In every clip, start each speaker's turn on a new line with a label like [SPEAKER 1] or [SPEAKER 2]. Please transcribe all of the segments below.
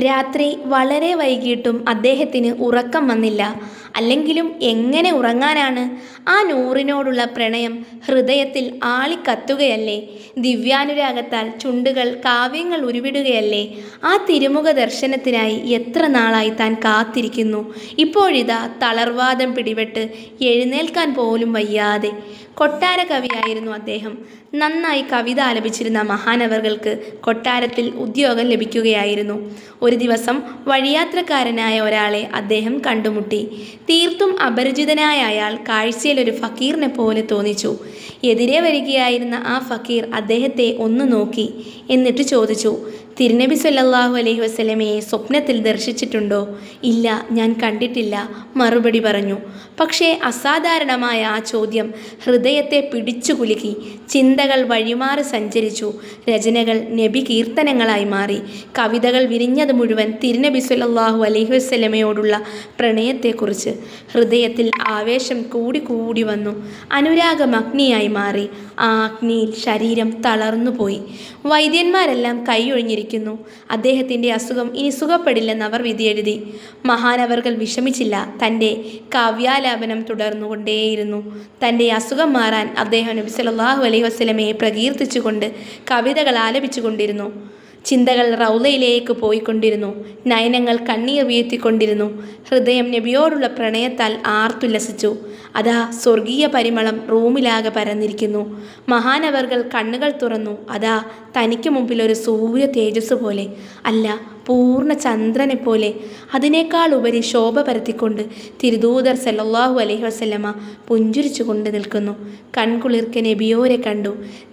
[SPEAKER 1] രാത്രി വളരെ വൈകിയിട്ടും അദ്ദേഹത്തിന് ഉറക്കം വന്നില്ല. അല്ലെങ്കിലും എങ്ങനെ ഉറങ്ങാനാണ്? ആ നൂറിനോടുള്ള പ്രണയം ഹൃദയത്തിൽ ആളിക്കത്തുകയല്ലേ? ദിവ്യാനുരാഗത്താൽ ചുണ്ടുകൾ കാവ്യങ്ങൾ ഉരുവിടുകയല്ലേ? ആ തിരുമുഖ ദർശനത്തിനായി എത്ര നാളായി താൻ കാത്തിരിക്കുന്നു? ഇപ്പോഴിതാ തളർവാദം പിടിപെട്ട് എഴുന്നേൽക്കാൻ പോലും വയ്യാതെ. കൊട്ടാര കവിയായിരുന്നു അദ്ദേഹം. നന്നായി കവിത ആലപിച്ചിരുന്ന മഹാനവർകൾക്ക് കൊട്ടാരത്തിൽ ഉദ്യോഗം ലഭിക്കുകയായിരുന്നു. ഒരു ദിവസം വഴിയാത്രക്കാരനായ ഒരാളെ അദ്ദേഹം കണ്ടുമുട്ടി. തീർത്തും അപരിചിതനായ അയാൾ കാഴ്ചയിൽ ഒരു ഫക്കീറിനെ പോലെ തോന്നിച്ചു. എതിരെ വരികയായിരുന്ന ആ ഫക്കീർ അദ്ദേഹത്തെ ഒന്ന് നോക്കി എന്നിട്ട് ചോദിച്ചു തിരുനബി സല്ലാഹു അലൈഹി വസ്ലമയെ സ്വപ്നത്തിൽ ദർശിച്ചിട്ടുണ്ടോ? ഇല്ല ഞാൻ കണ്ടിട്ടില്ല മറുപടി പറഞ്ഞു. പക്ഷേ അസാധാരണമായ ആ ചോദ്യം ഹൃദയത്തെ പിടിച്ചു കുലുക്കി ചിന്തകൾ വഴിമാറി സഞ്ചരിച്ചു രചനകൾ നബി കീർത്തനങ്ങളായി മാറി കവിതകൾ വിരിഞ്ഞത് മുഴുവൻ തിരുനബി സല്ലാഹു അലൈഹി വസ്ലമയോടുള്ള പ്രണയത്തെക്കുറിച്ച്. ഹൃദയത്തിൽ ആവേശം കൂടി കൂടി വന്നു. അനുരാഗം അഗ്നിയായി മാറി ആ അഗ്നിയിൽ ശരീരം തളർന്നുപോയി. വൈദ്യന്മാരെല്ലാം കൈയൊഴിഞ്ഞിരിക്കുന്നു അദ്ദേഹത്തിന്റെ അസുഖം ഇനി സുഖപ്പെടില്ലെന്ന് അവർ വിധിയെഴുതി. മഹാനവർകൾ വിഷമിച്ചില്ല. തന്റെ കാവ്യാലാപനം തുടർന്നുകൊണ്ടേയിരുന്നു. തന്റെ അസുഖം മാറാൻ അദ്ദേഹം നബി സല്ലല്ലാഹു അലൈഹി വസ്ലമയെ പ്രകീർത്തിച്ചുകൊണ്ട് കവിതകൾ ആലപിച്ചുകൊണ്ടിരുന്നു. ചിന്തകൾ റൗലയിലേക്ക് പോയിക്കൊണ്ടിരുന്നു. നയനങ്ങൾ കണ്ണീർ വീഴ്ത്തിക്കൊണ്ടിരുന്നു. ഹൃദയം നബിയോടുള്ള പ്രണയത്താൽ ആർത്തുല്ലസിച്ചു. അതാ സ്വർഗീയ പരിമളം റൂമിലാകെ പരന്നിരിക്കുന്നു. മഹാനവർകൾ കണ്ണുകൾ തുറന്നു. അതാ തനിക്ക് മുമ്പിൽ ഒരു സൂര്യ തേജസ് പോലെ അല്ല പൂർണ ചന്ദ്രനെ പോലെ അതിനേക്കാൾ ഉപരി ശോഭ പരത്തിക്കൊണ്ട് തിരുദൂതർ സല്ലാഹു അലൈഹി വസല്ലമ പുഞ്ചിരിച്ചു കൊണ്ട് നിൽക്കുന്നു. കൺകുളിർക്കെ നബിയോരെ കണ്ടു.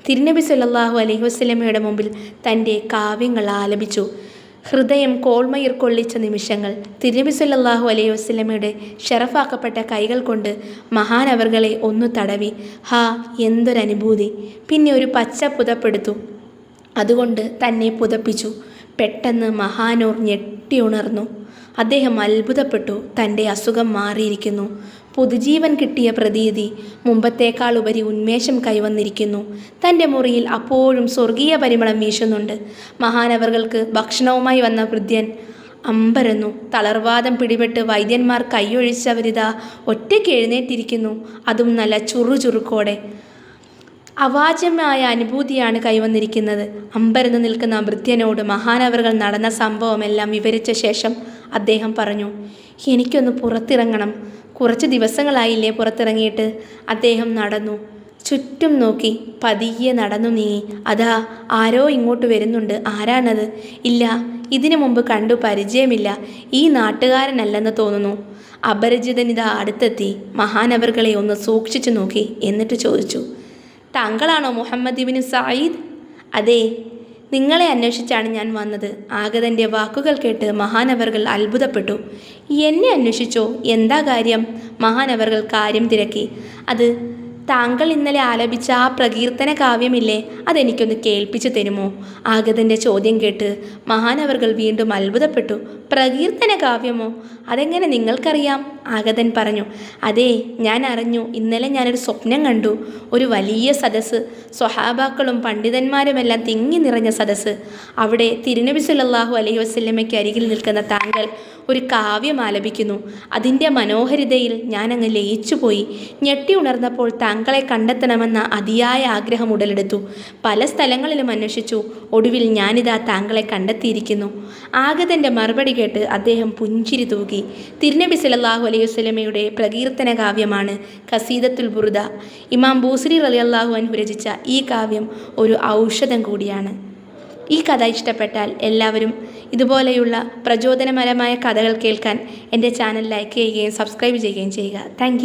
[SPEAKER 1] തിരുനബി സല്ലാഹു അലൈഹി വസല്ലമയുടെ മുമ്പിൽ തന്റെ കാവ്യങ്ങൾ ആലപിച്ചു. ഹൃദയം കോൾമയിർ കൊള്ളിച്ച നിമിഷങ്ങൾ തിരുനബി സല്ലാഹു അലൈഹി വസല്ലമയുടെ ഷെറഫാക്കപ്പെട്ട കൈകൾ കൊണ്ട് മഹാനവർകളെ ഒന്ന് തടവി. ഹാ എന്തൊരനുഭൂതി. പിന്നെ ഒരു പച്ച പുതപ്പെടുത്തു. അതുകൊണ്ട് തന്നെ പുതപ്പിച്ചു. പെട്ടെന്ന് മഹാനൂർ ഞെട്ടിയുണർന്നു അദ്ദേഹം അത്ഭുതപ്പെട്ടു. തന്റെ അസുഖം മാറിയിരിക്കുന്നു. പുതുജീവൻ കിട്ടിയ പ്രതീതി മുമ്പത്തേക്കാൾ ഉപരി ഉന്മേഷം കൈവന്നിരിക്കുന്നു. തന്റെ മുറിയിൽ അപ്പോഴും സ്വർഗീയ പരിമളം വീശുന്നുണ്ട്. മഹാനവറുകൾക്ക് ഭക്ഷണവുമായി വന്ന വൃദ്ധ്യൻ അമ്പരന്നു. തളർവാദം പിടിപെട്ട് വൈദ്യന്മാർ കൈയൊഴിച്ചവരിതാ ഒറ്റയ്ക്ക് എഴുന്നേറ്റിരിക്കുന്നു. അതും നല്ല ചുറുചുറുക്കോടെ. അവാച്യമായ അനുഭൂതിയാണ് കൈവന്നിരിക്കുന്നത്. അമ്പരന്ന് നിൽക്കുന്ന വൃദ്ധ്യനോട് മഹാനവറുകൾ നടന്ന സംഭവമെല്ലാം വിവരിച്ച ശേഷം അദ്ദേഹം പറഞ്ഞു എനിക്കൊന്ന് പുറത്തിറങ്ങണം. കുറച്ച് ദിവസങ്ങളായില്ലേ പുറത്തിറങ്ങിയിട്ട്. അദ്ദേഹം നടന്നു. ചുറ്റും നോക്കി പതിയെ നടന്നു നീങ്ങി അതാ ആരോ ഇങ്ങോട്ട് വരുന്നുണ്ട്. ആരാണത്? ഇല്ല ഇതിനു മുമ്പ് കണ്ടു പരിചയമില്ല. ഈ നാട്ടുകാരനല്ലെന്ന് തോന്നുന്നു. അപരിചിതനിതാ അടുത്തെത്തി. മഹാനവറുകളെ ഒന്ന് സൂക്ഷിച്ചു നോക്കി എന്നിട്ട് ചോദിച്ചു. താങ്കളാണോ മുഹമ്മദ് ഇബിന് സായിദ് അതെ നിങ്ങളെ അന്വേഷിച്ചാണ് ഞാൻ വന്നത്. ആഗതന്റെ വാക്കുകൾ കേട്ട് മഹാനവർകൾ അത്ഭുതപ്പെട്ടു. എന്നെ അന്വേഷിച്ചോ? എന്താ കാര്യം? മഹാനവർകൾ കാര്യം തിരക്കി. അത് താങ്കൾ ഇന്നലെ ആലപിച്ച ആ പ്രകീർത്തന കാവ്യമില്ലേ? അതെനിക്കൊന്ന് കേൾപ്പിച്ചു തരുമോ? ആഗതന്റെ ചോദ്യം കേട്ട് മഹാനവർകൾ വീണ്ടും അത്ഭുതപ്പെട്ടു. പ്രകീർത്തന കാവ്യമോ? അതെങ്ങനെ നിങ്ങൾക്കറിയാം? ആഗതൻ പറഞ്ഞു അതെ ഞാൻ അറിഞ്ഞു. ഇന്നലെ ഞാനൊരു സ്വപ്നം കണ്ടു. ഒരു വലിയ സദസ്സ്. സ്വഹാബാക്കളും പണ്ഡിതന്മാരുമെല്ലാം തിങ്ങി നിറഞ്ഞ സദസ്സ്. അവിടെ തിരുനബി സല്ലല്ലാഹു അലൈഹി വസ്ല്ലമ്മയ്ക്ക് അരികിൽ നിൽക്കുന്ന താങ്കൾ ഒരു കാവ്യം ആലപിക്കുന്നു. അതിന്റെ മനോഹരിതയിൽ ഞാനങ്ങ് ലയിച്ചുപോയി. ഞെട്ടി ഉണർന്നപ്പോൾ താങ്കളെ കണ്ടെത്തണമെന്ന അതിയായ ആഗ്രഹം ഉടലെടുത്തു. പല സ്ഥലങ്ങളിലും അന്വേഷിച്ചു. ഒടുവിൽ ഞാനിതാ താങ്കളെ കണ്ടെത്തിയിരിക്കുന്നു. ആഗതന്റെ മറുപടി കേട്ട് അദ്ദേഹം പുഞ്ചിരി തൂകി. തിരുനബി സലല്ലാഹു അലൈഹി വസല്ലമയുടെ പ്രകീർത്തന കാവ്യമാണ് കസീദത്തുൽ ബുറുദ ഇമാം ബൂസരി റളിയല്ലാഹു അൻഹു രചിച്ച ഈ കാവ്യം ഒരു ഔഷധം കൂടിയാണ്. ഈ കഥ ഇഷ്ടപ്പെട്ടാൽ എല്ലാവരും ഇതുപോലെയുള്ള പ്രചോദനപരമായ കഥകൾ കേൾക്കാൻ എന്റെ ചാനൽ ലൈക്ക് ചെയ്യുകയും സബ്സ്ക്രൈബ് ചെയ്യുകയും ചെയ്യുക. താങ്ക്